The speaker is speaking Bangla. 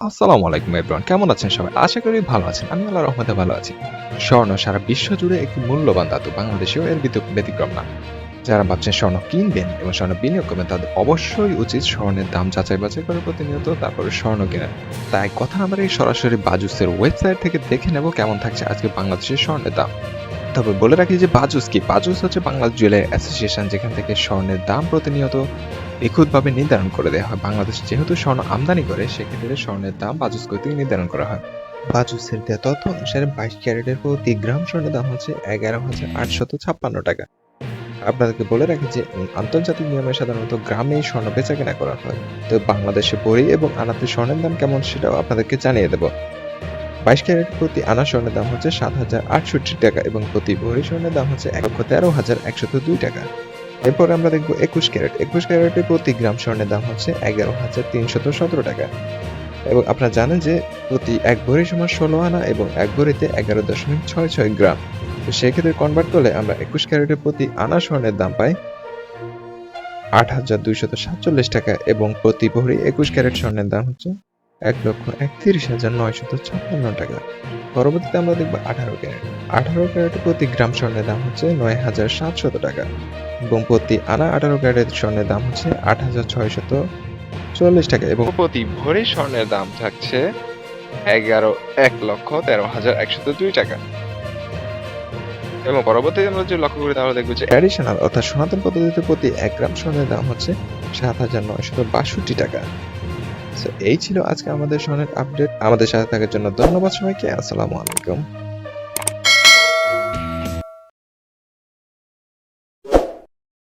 আসসালামু আলাইকুম এভরিওয়ান কেমন আছেন সবাই? আশা করি ভালো আছেন। আমি আল্লাহ রহমতে ভালো আছি। স্বর্ণ সারা বিশ্ব জুড়ে একটি মূল্যবান ধাতু। বাংলাদেশেও এর ব্যতিক্রম না। যারা ভাবছেন স্বর্ণ কিনবেন এবং স্বর্ণ বিনিয়োগ করবেন, তাদের অবশ্যই উচিত স্বর্ণের দাম যাচাই বাছাই করে প্রতিনিয়ত তারপরে স্বর্ণ কেনেন। তাই কথা আমরা এই সরাসরি বাজুসের ওয়েবসাইট থেকে দেখে নেব কেমন থাকছে আজকে বাংলাদেশের স্বর্ণের দাম। তবে বলে রাখি যে বাজুস কি? বাজুস হচ্ছে বাংলাদেশ জুয়েলারি অ্যাসোসিয়েশন, যেখান থেকে স্বর্ণের দাম প্রতিনিয়ত নিখুঁতভাবে নির্ধারণ করে দেওয়া হয়। বাংলাদেশ যেহেতু স্বর্ণ আমদানি করে, সেক্ষেত্রে স্বর্ণের দাম বাজুস কর্তৃক নির্ধারণ করা হয়। বাজুসের দেওয়া তথ্য অনুসারে বাইশ ক্যারেটের প্রতি গ্রাম স্বর্ণের দাম হচ্ছে এগারো হাজার আটশত ছাপ্পান্ন টাকা। আপনাদেরকে বলে রাখি যে আন্তর্জাতিক নিয়মে সাধারণত গ্রামেই স্বর্ণ বেচা কেনা করা হয়। তো বাংলাদেশে বড়ি এবং আনাতে স্বর্ণের দাম কেমন সেটাও আপনাদেরকে জানিয়ে দেবো। বাইশ ক্যারেট প্রতি আনা স্বর্ণের দাম হচ্ছে সাত হাজার আটষট্টি টাকা এবং প্রতি ভরি স্বর্ণের দাম হচ্ছে এক লক্ষ তেরো হাজার একশত দুই টাকা। এরপর আমরা দেখব একুশ ক্যারেট। একুশ ক্যারেটের প্রতি গ্রাম স্বর্ণের দাম হচ্ছে এগারো হাজার তিনশত সতেরো টাকা। এবং আপনারা জানেন যে প্রতি এক ভরি সমান ষোলো আনা এবং এক ভরিতে এগারো দশমিক ছয় ছয় গ্রাম। তো সেক্ষেত্রে কনভার্ট করলে আমরা একুশ ক্যারেটের প্রতি আনা স্বর্ণের দাম পাই আট হাজার দুইশত সাতচল্লিশ টাকা এবং প্রতি ভরি একুশ ক্যারেট স্বর্ণের দাম হচ্ছে এক লক্ষ একত্রিশ হাজার নয়শত ছাপ্পান্ন টাকা। পরবর্তীতে আমরা দেখব আঠারো ক্যারেট। আঠারো ক্যারেটের প্রতি গ্রাম স্বর্ণের দাম হচ্ছে নয় হাজার সাতশত টাকা। এবং প্রতি আনা আঠারো ক্যারেট স্বর্ণের দাম হচ্ছে আট হাজার ছয়শত চল্লিশ টাকা এবং প্রতি ভরি স্বর্ণের দাম থাকছে এগারো, এক লক্ষ তেরো হাজার একশত দুই টাকা। এবং পরবর্তীতে আমরা যদি লক্ষ্য করি, তাহলে দেখব যে অ্যাডিশনাল অর্থাৎ সনাতন পদ্ধতিতে প্রতি এক গ্রাম স্বর্ণের দাম হচ্ছে সাত হাজার নয়শত বাষট্টি টাকা। এই ছিল আজকে আমাদের সনের আপডেট আমাদের সাথে থাকার জন্য ধন্যবাদ সবাইকে। আসসালামু আলাইকুম।